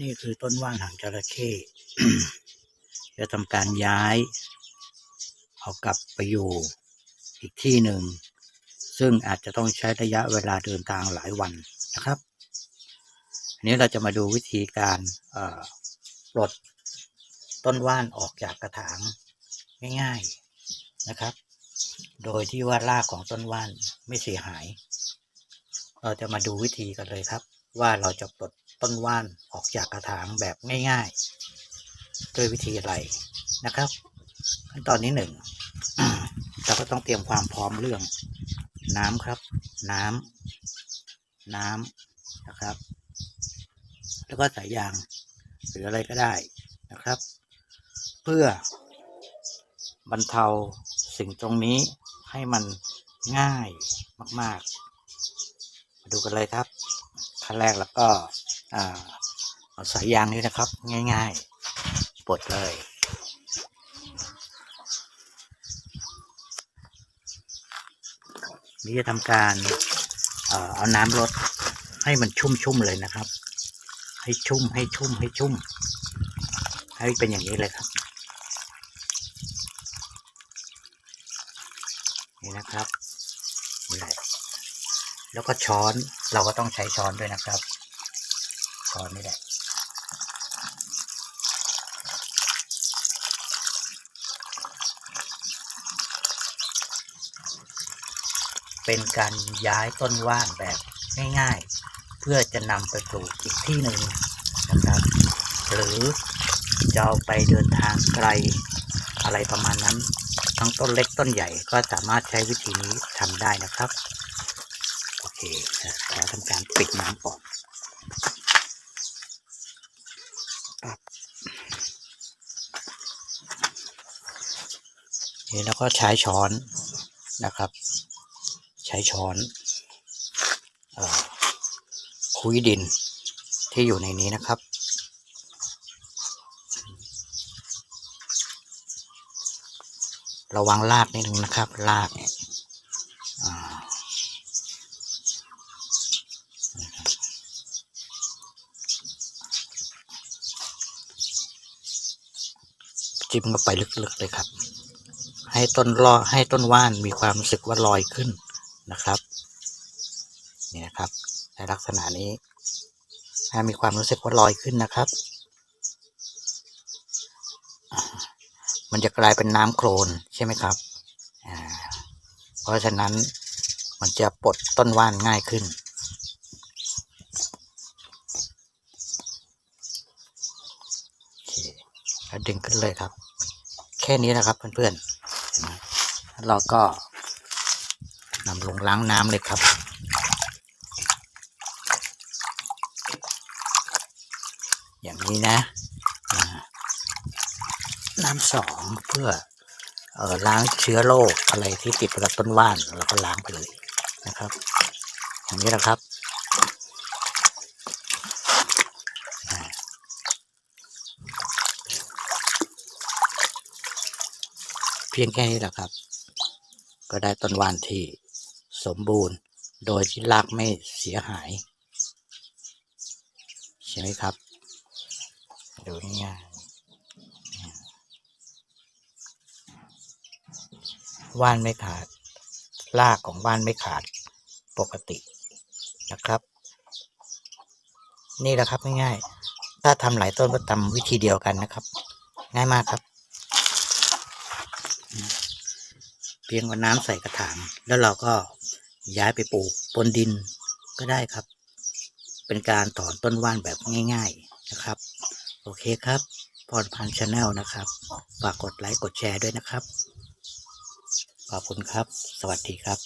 นี่คือต้นว่านหางจระเข้จะทำการย้ายเอากลับไปอยู่อีกที่หนึ่ง ซึ่งอาจจะต้องใช้ระยะเวลาเดินทางหลายวันนะครับอันนี้เราจะมาดูวิธีการปลดต้นว่านออกจากกระถางง่ายๆนะครับ โดยที่ว่ารากของต้นว่านไม่เสียหาย เราจะมาดูวิธีกันเลยครับ ว่าเราจะปลดต้นว่านออกจากกระถางแบบง่ายๆ ด้วยวิธีอะไรนะครับขั้นตอนที่หนึ่งเราก็ต้องเตรียมความพร้อมเรื่อง น้ำครับ น้ำน้ำนะครับ แล้วก็สายยางหรืออะไรก็ได้นะครับ เพื่อบรรเทาสิ่งตรงนี้ให้มันง่ายมาก ๆ มาดูกันเลยครับ ขั้นแรกแล้วก็เอาสายยางนี้นะครับ ง่ายๆปลดเลยนี่จะทำการเอาน้ำรดให้มันชุ่มๆเลยนะครับ ให้ชุ่มให้ชุ่มให้ชุ่ม ให้เป็นอย่างนี้เลยครับ นี่นะครับ แล้วก็ช้อนเราก็ต้องใช้ช้อนด้วยนะครับ ช้อนนี่แหละเป็นการย้ายต้นว่านแบบง่ายๆ เพื่อจะนำไปปลูกอีกที่หนึ่งนะครับ หรือจะเอาไปเดินทางไกลอะไรประมาณนั้น ทั้งต้นเล็กต้นใหญ่ก็สามารถใช้วิธีนี้ทำได้นะครับ เคขอทำการปิดน้ำก่อนปั๊บนี่แล้วก็ใช้ช้อนนะครับ ใช้ช้อนอคุยดินที่อยู่ในนี้นะครับระวังลากนิดนึงนะครับลากเนี่ยอ่านะครับ จิ้มเข้าไปลึกๆเลยครับ ให้ต้นลอให้ต้นว่านมีความรู้สึกว่าลอยขึ้นนะครับนี่นะครับในลักษณะนี้ให้มีความรู้สึกว่าลอยขึ้นนะครับ มันจะกลายเป็นน้ำโคลนใช่ไหมครับเพราะฉะนั้นมันจะปลดต้นว่านง่ายขึ้น โอเคแล้ว ดึงขึ้นเลยครับ แค่นี้นะครับเพื่อนๆเราก็นำลงล้างน้ำเลยครับอย่างนี้นะ น้ำสองเพื่อออล้างเชื้อโรคอะไรที่ติดกับต้นว่านเราก็ล้างไปเลยนะครับ อย่างนี้นะครับอ่าเพียงแค่นี้แหละครับ ก็ได้ต้นวานที่สมบูรณ์โดยที่รากไม่เสียหาย ใช่ไหมครับ ดูง่ายว่านไม่ขาด รากของว่านไม่ขาดปกตินะครับ นี่แหละครับง่ายๆถ้าทำหลายต้นก็ทำวิธีเดียวกันนะครับ ง่ายมากครับ เพียงเอาน้ำใส่กระถาง แล้วเราก็ย้ายไปปลูกบนดินก็ได้ครับ เป็นการถอนต้นว่านแบบง่าย ๆนะครับ โอเคครับพรพันชาแนลนะครับ ฝากกดไลค์กดแชร์ด้วยนะครับ ขอบคุณครับ สวัสดีครับ